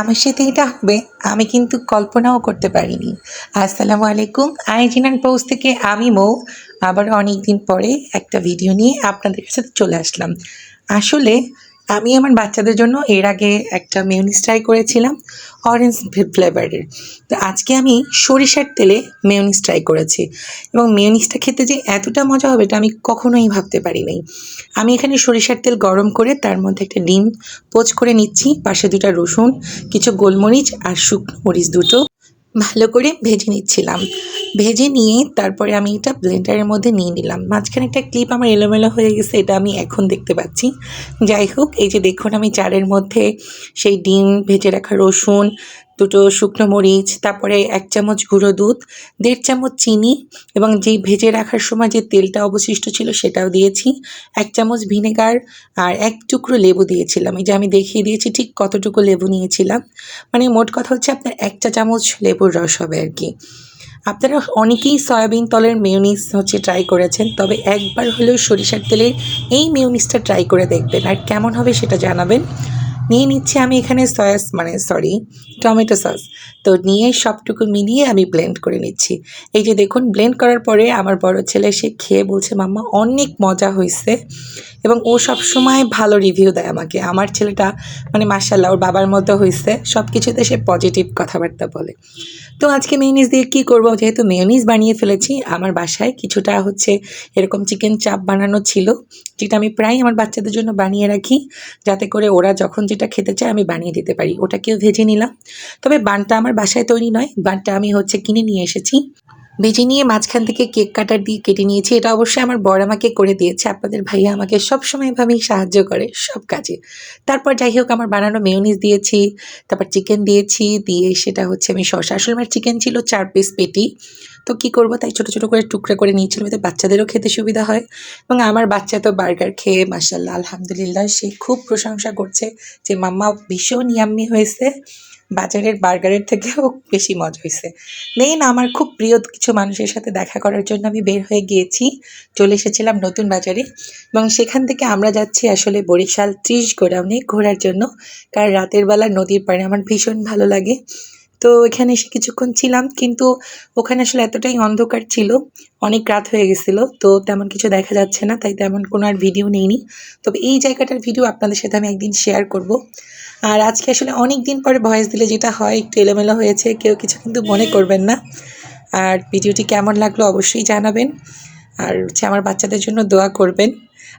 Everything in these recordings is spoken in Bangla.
আমার সাথে এটা হবে, আমি কিন্তু কল্পনাও করতে পারিনি। আসসালামু আলাইকুম আইজিনান পোস্ট থেকে আমি মৌ। আবার অনেক দিন পরে একটা ভিডিও নিয়ে আপনাদের কাছে চলে আসলাম। আসলে আমি আমার বাচ্চাদের জন্য এর আগে একটা মেয়নিজ ট্রাই করেছিলাম অরেঞ্জ ফ্লেভারের তো আজকে আমি সরিষার তেলে মেয়নিজ ট্রাই করেছি। এবং মেয়নিজটা খেতে যে এতটা মজা হবে এটা আমি কখনোই ভাবতে পারি নাই। আমি এখানে সরিষার তেল গরম করে তার মধ্যে একটা ডিম পোচ করে নিচ্ছি, পাশে দুটো রসুন, কিছু গোলমরিচ আর শুকনো মরিচ দুটো ভালো করে ভেজে নিচ্ছিলাম। ভেজে নিয়ে তারপরে আমি এটা ব্লেন্ডারের মধ্যে নিয়ে নিলাম। মাঝখানে একটা ক্লিপ আমার এলোমেলো হয়ে গেছে, এটা আমি এখন দেখতে পাচ্ছি। যাই হোক, এই যে দেখুন আমি চারের মধ্যে সেই ডিম, ভেজে রাখা রসুন, দুটো শুকনো মরিচ, তারপরে এক চামচ গুঁড়ো দুধ, দেড় চামচ চিনি এবং যেই ভেজে রাখার সময় যে তেলটা অবশিষ্ট ছিল সেটাও দিয়েছি। এক চামচ ভিনেগার আর এক টুকরো লেবু দিয়েছিলাম। এই যে আমি দেখিয়ে দিয়েছি ঠিক কতটুকু লেবু নিয়েছিলাম। মানে মোট কথা হচ্ছে আপনার এক চা চামচ লেবুর রস হবে আর কি। আপনারা অনেকেই সয়াবিন তলের মেয়নিজ হচ্ছে ট্রাই করেছেন, তবে একবার হলেও সরিষার তেলের এই মেয়নিজটা ট্রাই করে দেখবেন, আর কেমন হবে সেটা জানাবেন। নিয়ে নিচ্ছি আমি এখানে সয়াস মানে সরি টমেটো সস তো নিয়ে সবটুকু মিলিয়ে আমি ব্লেন্ড করে নিচ্ছি। এই যে দেখুন ব্লেন্ড করার পরে আমার বড় ছেলে, সে খেয়ে বলছে, মাম্মা, অনেক মজা হয়েছে এবং ও সব সময় ভালো রিভিউ দেয় আমাকে। আমার ছেলেটা মানে মার্শাল্লাহ ওর বাবার মতো হয়েছে সব কিছুতে সে পজিটিভ কথাবার্তা বলে। তো আজকে মেয়নিজ দিয়ে কী করব? যেহেতু মেয়নিজ বানিয়ে ফেলেছি, আমার বাসায় কিছুটা হচ্ছে এরকম চিকেন চাপ বানানো ছিল, যেটা আমি প্রায় আমার বাচ্চাদের জন্য বানিয়ে রাখি, যাতে করে ওরা যখন যেটা খেতে চায় আমি বানিয়ে দিতে পারি। ওটাকেও ভেজে নিলাম। তবে বানটা আমার বাসায় তৈরি নয়, বানটা আমি হচ্ছে কিনে নিয়ে এসেছি। ভেজে নিয়ে মাঝখান থেকে কেক কাটার দিয়ে কেটে নিয়েছি। এটা অবশ্যই আমার বড় আমাকে করে দিয়েছে। আপনাদের ভাইয়া আমাকে সবসময় এভাবেই সাহায্য করে সব কাজে। তারপর যাই হোক, আমার বানানো মেয়নিজ দিয়েছি, তারপর চিকেন দিয়েছি, দিয়ে সেটা হচ্ছে আমি শসা। আসলে আমার চিকেন ছিল চার পিস পেটি। তো কি করব? তাই ছোট ছোট করে টুকরা করে নিয়েছিলাম, এতে বাচ্চাদেরও খেতে সুবিধা হয়। এবং আমার বাচ্চা তো বার্গার খেয়ে মাসাল্লাহ আলহামদুলিল্লাহ, সে খুব প্রশংসা করছে যে মাম্মা ভীষণ ইয়াম্মি হয়েছে। বাজারের বার্গারের থেকেও বেশি মজা হয়েছে মেইন আমার খুব প্রিয় কিছু মানুষের সাথে দেখা করার জন্য আমি বের হয়ে গিয়েছি, চলে এসেছিলাম নতুন বাজারে এবং সেখান থেকে আমরা যাচ্ছি আসলে বরিশাল ত্রিশ গোডাউনে ঘোরার জন্য। কারণ রাতের বেলা নদীর পাড়ে আমার ভীষণ ভালো লাগে। তো এখানে এসে কিছুক্ষণ ছিলাম, কিন্তু ওখানে আসলে এতটাই অন্ধকার ছিল, অনেক রাত হয়ে গেছিল, তো তেমন কিছু দেখা যাচ্ছে না, তাই তেমন কোনো আর ভিডিও নেইনি। তবে এই জায়গাটার ভিডিও আপনাদের সাথে আমি একদিন শেয়ার করব। আর আজকে আসলে অনেক দিন পরে ভয়েস দিলে যেটা হয়, একটু এলোমেলো হয়েছে, কেউ কিছু কিন্তু মনে করবেন না। আর ভিডিওটি কেমন লাগল অবশ্যই জানাবেন। আর হচ্ছে আমার বাচ্চাদের জন্য দোয়া করবেন।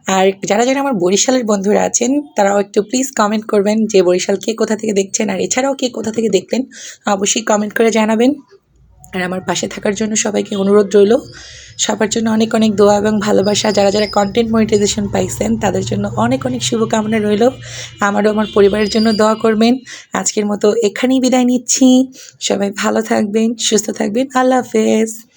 আর যারা যারা আমার বরিশালের বন্ধুরা আছেন, তারাও একটু প্লিজ কমেন্ট করবেন যে বরিশাল কে কোথা থেকে দেখছেন আর এছাড়াও কে কোথা থেকে দেখলেন, অবশ্যই কমেন্ট করে জানাবেন। আর আমার পাশে থাকার জন্য সবাইকে অনুরোধ রইল। সবার জন্য অনেক অনেক দোয়া এবং ভালোবাসা। যারা যারা কন্টেন্ট মনিটাইজেশন পাইছেন, তাদের জন্য অনেক অনেক শুভকামনা রইল। আমারও আমার পরিবারের জন্য দোয়া করবেন। আজকের মতো এখানেই বিদায় নিচ্ছি। সবাই ভালো থাকবেন, সুস্থ থাকবেন। আল্লাহ হাফেজ।